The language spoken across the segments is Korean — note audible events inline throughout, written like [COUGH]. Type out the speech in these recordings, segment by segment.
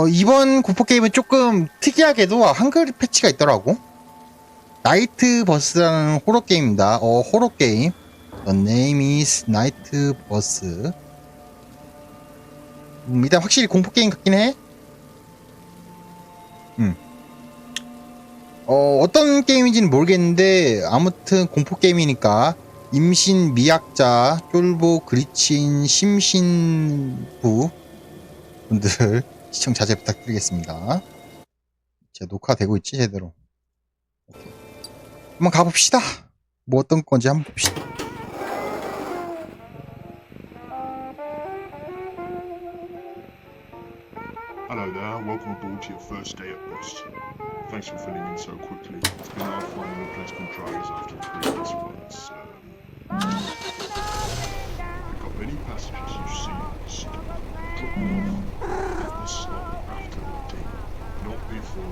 어, 이번 공포 게임은 조금 특이하게도 한글 패치가 있더라고. 나이트 버스라는 호러 게임입니다. 어, 호러 게임. The name is 나이트 버스. 음, 일단 확실히 공포 게임 같긴 해. 음. 어, 어떤 게임인지는 모르겠는데 아무튼 공포 게임이니까 임신 미약자 쫄보 그리친 심신부 분들 시청 자제 부탁드리겠습니다. 제 녹화되고 있지 제대로. 한번 가봅시다. 뭐 어떤 건지 한번 봅시다. Um, off at the slot after loading, not before.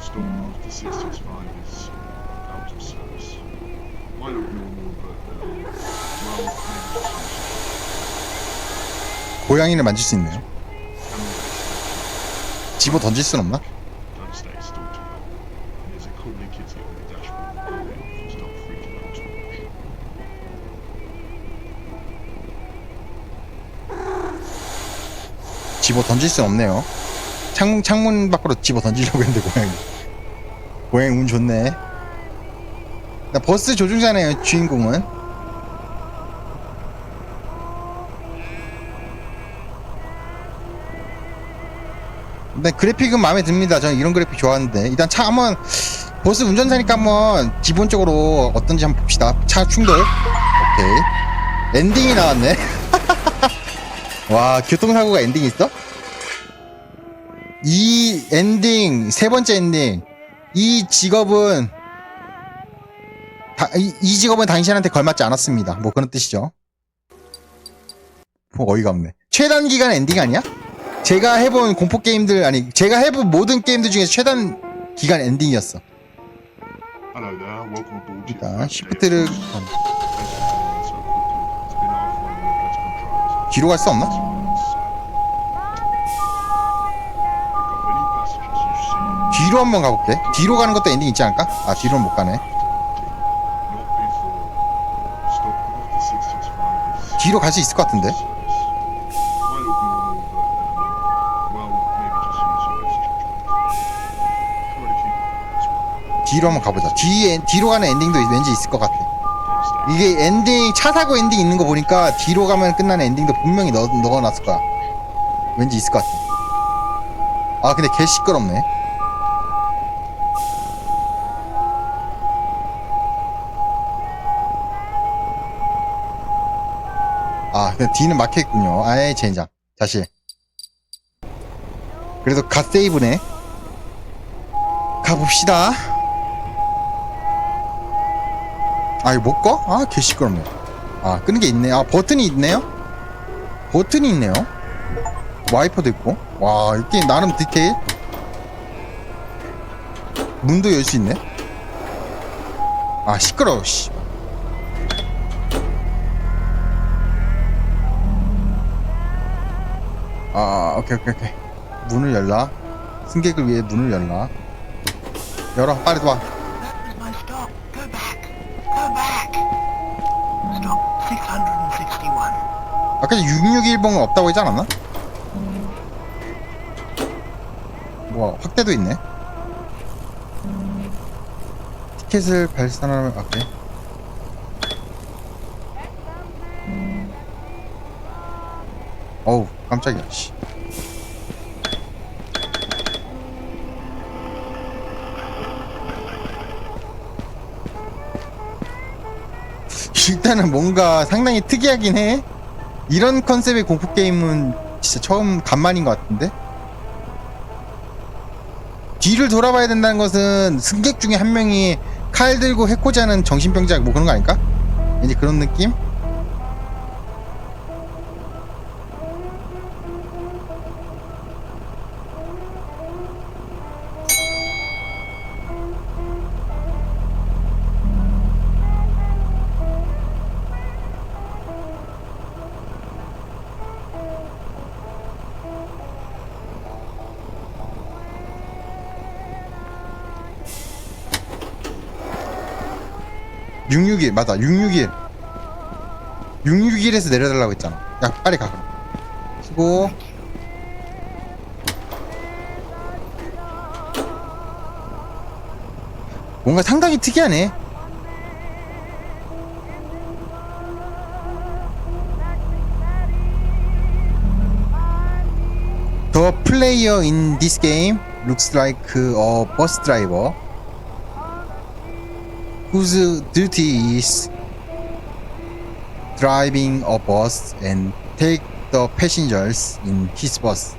Stop after 665 is out of service. Might look normal, but um, well, maybe just 고양이를 만질 수 있네요. 집어 던질 순 없나? 집어 던질 순 없네요. 창문, 창문 밖으로 집어 던지려고 했는데 고양이. 고양이 운 좋네. 나 버스 조종자네요 주인공은. 근데 그래픽은 마음에 듭니다. 저는 이런 그래픽 좋아하는데 일단 차 한번 버스 운전사니까 한번 기본적으로 어떤지 한번 봅시다. 차 충돌. 오케이. 엔딩이 나왔네. [LAUGHS] 와 교통사고가 엔딩이 있어? 이 엔딩 세 번째 엔딩 이 직업은 다, 이, 이 직업은 당신한테 걸맞지 않았습니다. 뭐 그런 뜻이죠. 뭐 어이가 없네. 최단 기간 엔딩 아니야? 제가 해본 공포 게임들 아니 제가 해본 모든 게임들 중에서 최단 기간 엔딩이었어. 일단 after 뒤로 갈 수 없나? 뒤로 한번 가볼게. 뒤로 가는 것도 엔딩 있지 않을까? 아 뒤로는 못 가네. not before. Stop after 665 is 뒤로 갈 수 있을 것 같은데. 뒤로 한번 가보자. 뒤에 뒤로 가는 엔딩도 왠지 있을 것 같아. 이게 엔딩 차 사고 엔딩 있는 거 보니까 뒤로 가면 끝나는 엔딩도 분명히 넣어, 넣어놨을 거야. 왠지 있을 것 같아. 아 근데 개 시끄럽네. 아 뒤는 막혀있군요. 아이 젠장. 다시. 그래도 갓 세이브네. 가봅시다. 아 이거 못 꺼? 아 개 시끄럽네 아 끄는 게 있네 아 버튼이 있네요 버튼이 있네요 와이퍼도 있고 와 이게 나름 디테일 문도 열 수 있네 아 시끄러워 씨 아, 오케이, 오케이, 오케이. 문을 열라. 승객을 위해 문을 열라. 열어, 빨리 와. 661. 아까 661번은 없다고 하지 않았나? 뭐야 확대도 있네 티켓을 발산하면 아 그래 어우 깜짝이야 씨 일단은 뭔가 상당히 특이하긴 해 이런 컨셉의 공포 게임은 진짜 처음 간만인 것 같은데? 뒤를 돌아봐야 된다는 것은 승객 중에 한 명이 칼 들고 해코지 하는 정신병자 뭐 그런 거 아닐까? 왠지 그런 느낌? 661 맞아 661 661에서 내려달라고 했잖아 야 빨리 가 그럼 수고 뭔가 상당히 특이하네 The player in this game looks like a bus driver whose duty is driving a bus and take the passengers in his bus.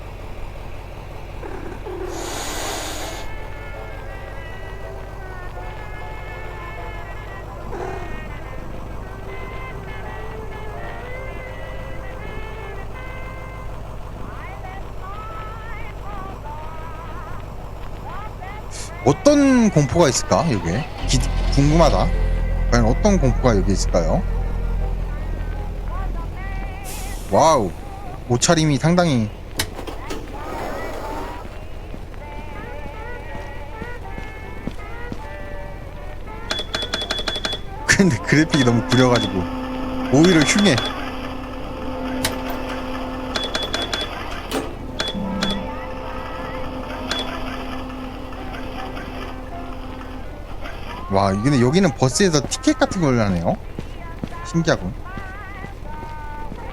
어떤 공포가 있을까 여기에 기- 궁금하다. 과연 어떤 공포가 여기 있을까요? 와우. 옷차림이 상당히 [LAUGHS] 근데 그래픽이 너무 구려가지고 오히려 흉해 와 근데 여기는 버스에서 티켓 같은 걸 하네요? 신기하군.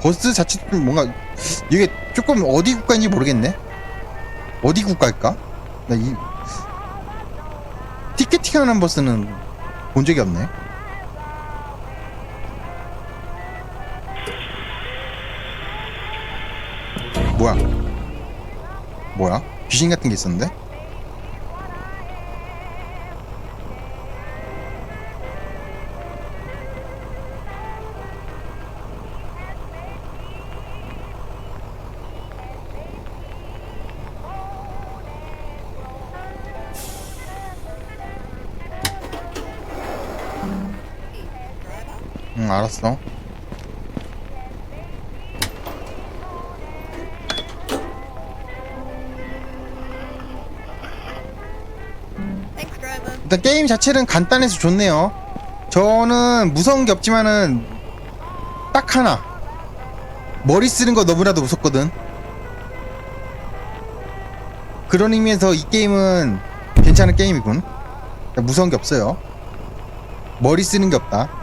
버스 자체도 좀 뭔가 이게 조금 어디 국가인지 모르겠네? 어디 국가일까? 나 이 티켓팅 하는 버스는 본 적이 없네. 뭐야? 뭐야? 귀신 같은 게 있었는데 알았어. 일단 게임 자체는 간단해서 좋네요. 저는 무서운 게 없지만은 딱 하나 머리 쓰는 거 너무나도 무섭거든. 그런 의미에서 이 게임은 괜찮은 게임이군. 무서운 게 없어요. 머리 쓰는 게 없다.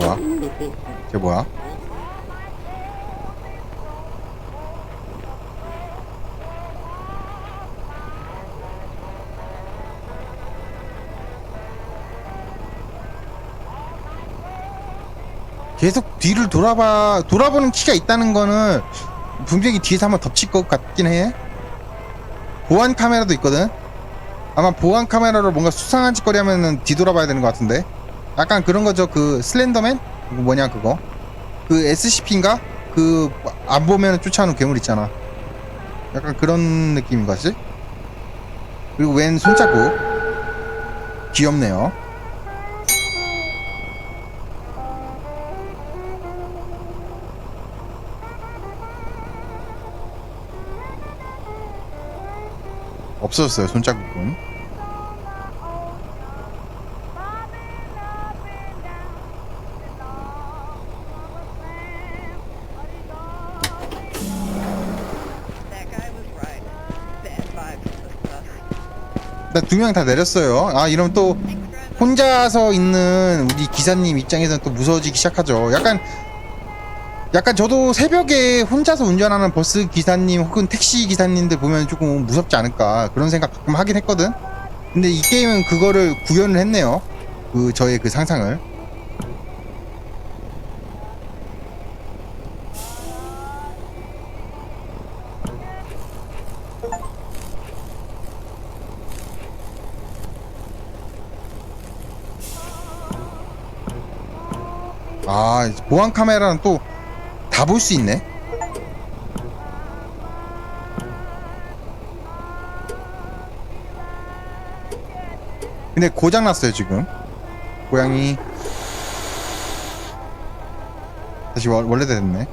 뭐야? 저게 뭐야? 계속 뒤를 돌아봐 돌아보는 키가 있다는 거는 분명히 뒤에서 한번 덮칠 것 같긴 해. 보안 카메라도 있거든. 아마 보안 카메라로 뭔가 수상한 짓거리 하면은 뒤돌아봐야 되는 것 같은데. 약간 그런 거죠. 그 슬렌더맨? 이거 뭐냐 그거? 그 SCP인가? 그 안 보면 쫓아오는 괴물 있잖아. 약간 그런 느낌인 거지? 그리고 웬 손자국? 귀엽네요. 없어졌어요 손자국은. 일단 두명 다 내렸어요. 아 이러면 또. 혼자서 있는 우리 기사님 입장에서는 또 무서워지기 시작하죠. 약간 약간 저도 새벽에 혼자서 운전하는 버스 기사님 혹은 택시 기사님들 보면 조금 무섭지 않을까 그런 생각 가끔 하긴 했거든. 근데 이 게임은 그거를 구현을 했네요. 그 저의 그 상상을. 아 보안 카메라는 또 다 볼 수 있네. 근데 고장 났어요 지금. 고양이 다시 원- 원래대로 됐네.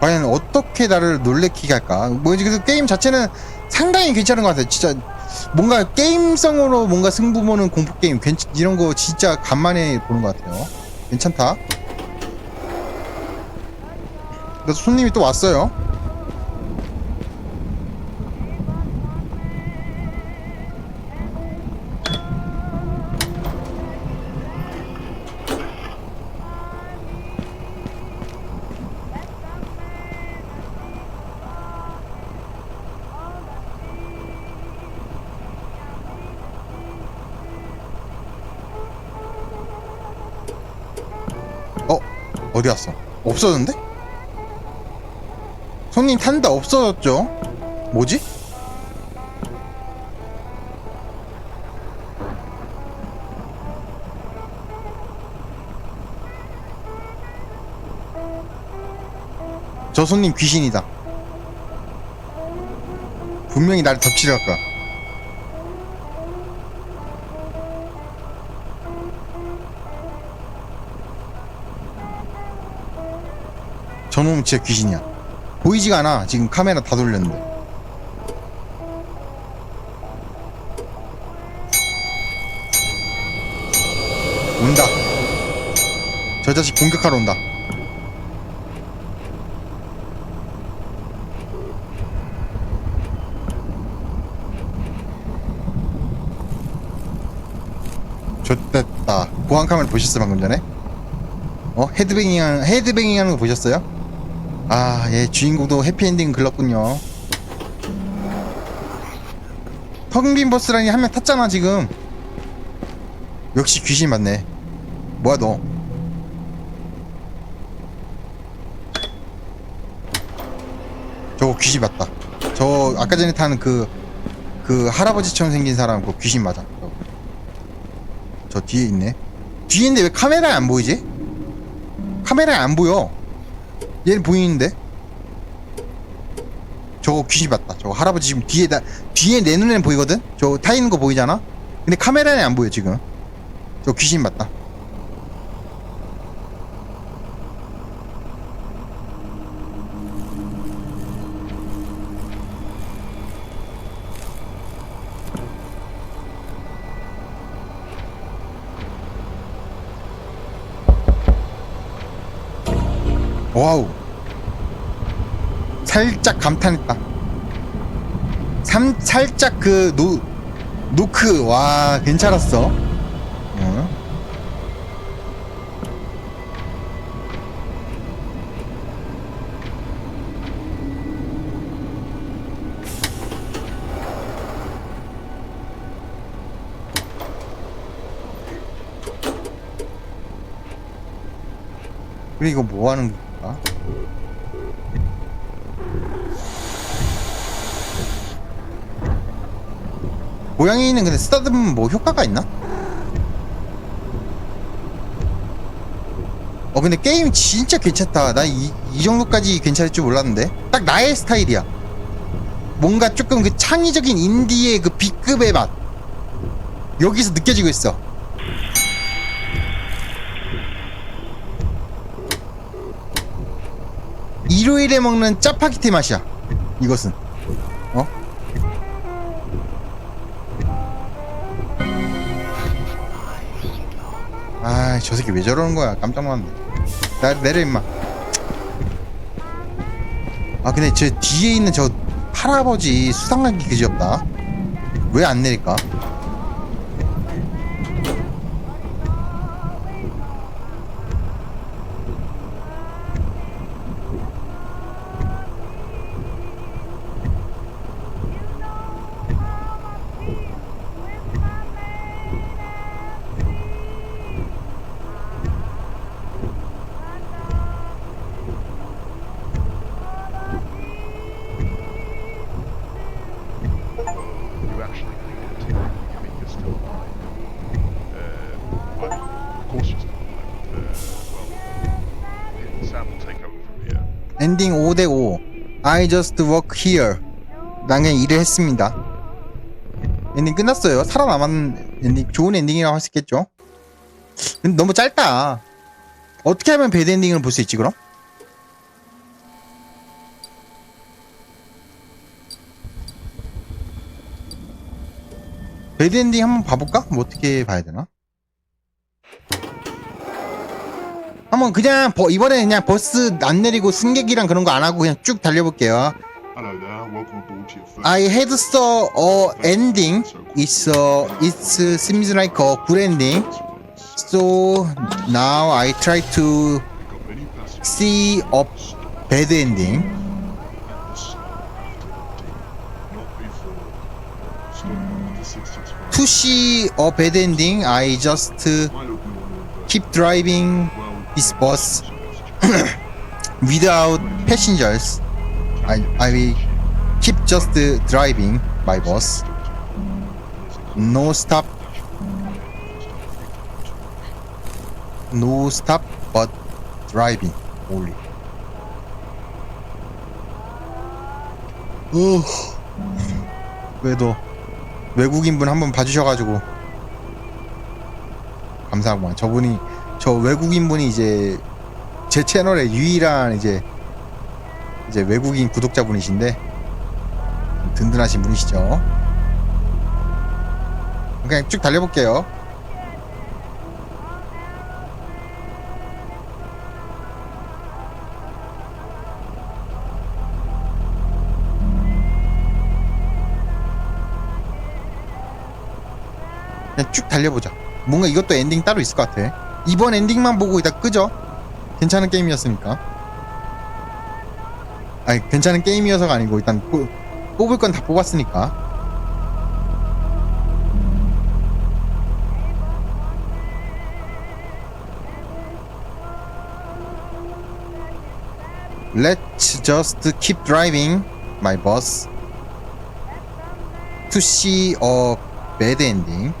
과연 어떻게 나를 놀래키게 할까? 뭐 그래서 게임 자체는 상당히 괜찮은 것 같아요. 진짜 뭔가 게임성으로 뭔가 승부 보는 공포 게임 괜 이런 거 진짜 간만에 보는 것 같아요. 괜찮다. 그래서 손님이 또 왔어요. 어디 갔어? 없어졌는데? 손님 탄다 없어졌죠? 뭐지? 저 손님 귀신이다. 분명히 나를 덮치려 할 거야. 저놈 진짜 귀신이야. 보이지가 않아. 지금 카메라 다 돌렸는데. 온다. 저 자식 공격하러 온다. 좋됐다. 보안 카메라 보셨어 방금 전에? 어 헤드뱅잉 하는 헤드뱅잉 하는 거 보셨어요? 아, 예, 주인공도 해피엔딩 글렀군요. 텅빈 버스라니 한 명 탔잖아, 지금. 역시 귀신 맞네. 뭐야, 너? 저거 귀신 맞다. 저, 아까 전에 타는 그, 그 할아버지처럼 생긴 사람, 그 귀신 맞아. 저거. 저 뒤에 있네. 뒤에 있는데 왜 카메라에 안 보이지? 카메라에 안 보여. 얘는 보이는데? 저거 귀신 맞다. 저거 할아버지 지금 뒤에 나 뒤에 내 눈에는 보이거든. 저거 타 있는 거 보이잖아. 근데 카메라에 안 보여 지금. 저 귀신 맞다. 와우. 살짝 감탄했다. 삼, 살짝 그 노, 노크 와 괜찮았어. 어? 그리고 이거 뭐 하는 고양이는 근데 쓰다듬으면 뭐 효과가 있나? 어 근데 게임 진짜 괜찮다. 나 이 이 정도까지 괜찮을 줄 몰랐는데. 딱 나의 스타일이야. 뭔가 조금 그 창의적인 인디의 그 B급의 맛. 여기서 느껴지고 있어. 일요일에 먹는 짜파게티 맛이야. 이것은 저 새끼 왜 저러는 거야? 깜짝 놀랐네. 나 내려 임마. 아, 근데 저 뒤에 있는 저 할아버지 수상하기 그지없다. 왜 안 내릴까? 엔딩 5대5 I just work here 난 그냥 일을 했습니다 엔딩 끝났어요 살아남은 엔딩 좋은 엔딩이라고 할 수 있겠죠 근데 너무 짧다 어떻게 하면 배드 엔딩을 볼 수 있지 그럼? 배드 엔딩 한번 봐볼까? 뭐 어떻게 봐야 되나? 한번 그냥 버- 이번에 그냥 버스 안 내리고 승객이랑 그런 거 안 하고 그냥 쭉 달려볼게요. Hello there, welcome aboard to your first I had saw a ending. It's a, it seems like a good ending. So now I try to Got many passengers see a bad ending. not before. Stop at the 665. To see a bad ending, I just uh, I look more than keep driving. This bus without passengers. I I will keep just uh, driving my bus. No stop. No stop, but driving only. 어, 그래도 외국인분 한번 봐주셔가지고 감사하구만. 저분이 저 외국인 분이 이제 제 채널의 유일한 이제 이제 외국인 구독자분이신데 든든하신 분이시죠. 그냥 쭉 달려볼게요. 그냥 쭉 달려보자. 뭔가 이것도 엔딩 따로 있을 것 같아. 이번 엔딩만 보고 이따 끄죠. 괜찮은 게임이었으니까. 아니 괜찮은 게임이어서가 아니고 일단 뽑, 뽑을 건 다 뽑았으니까. Let's just keep driving my bus to see a bad ending.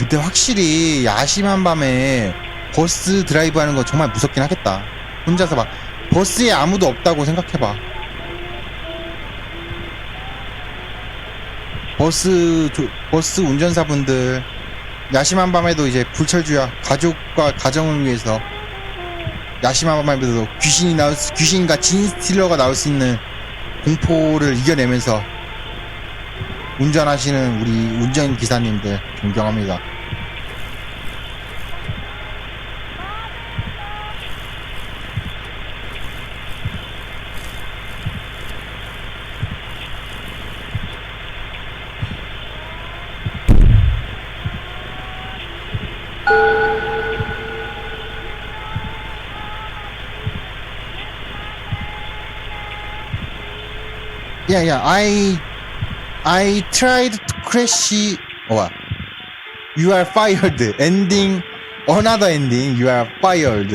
근데 확실히 야심한 밤에 버스 드라이브 하는 거 정말 무섭긴 하겠다. 혼자서 막 버스에 아무도 없다고 생각해봐. 버스 조- 버스 운전사분들 야심한 밤에도 이제 불철주야 가족과 가정을 위해서 야심한 밤에도 귀신이 나올 수, 귀신과 진스틸러가 나올 수 있는 공포를 이겨내면서 운전하시는 우리 운전 기사님들 존경합니다. Yeah, yeah. I I tried to crash. Oh. You are fired. Ending. Another ending. You are fired.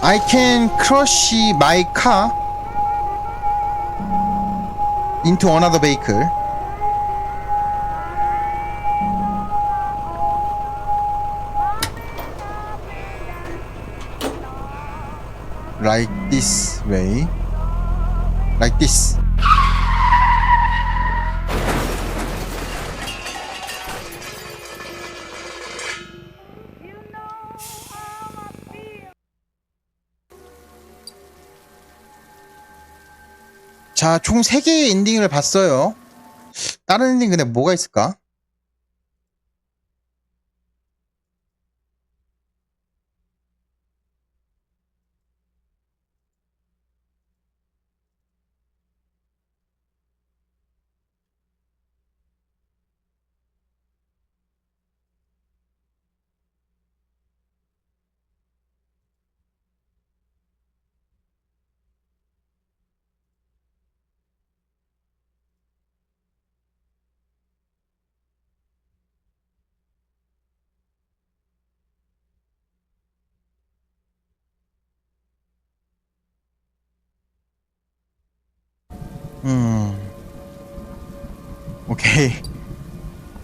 I can crush my car into another vehicle. Like this way. Like this. 자, 총 3개의 엔딩을 봤어요. 다른 엔딩 근데 뭐가 있을까? 음. 오케이.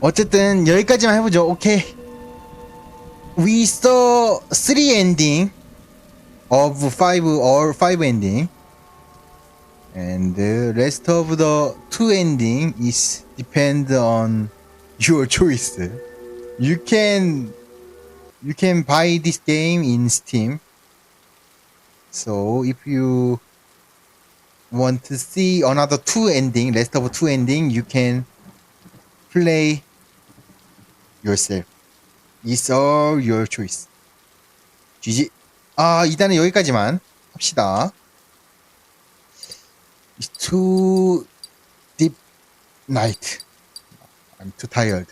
어쨌든 여기까지만 해보죠. 오케이. We saw three ending of five or five ending. And the rest of the two ending is depend on your choice. You can you can buy this game in Steam. So if you want to see another two ending, rest of two ending, you can play yourself. It's all your choice. GG. 아, 일단은 여기까지만 합시다. It's too deep night. I'm too tired.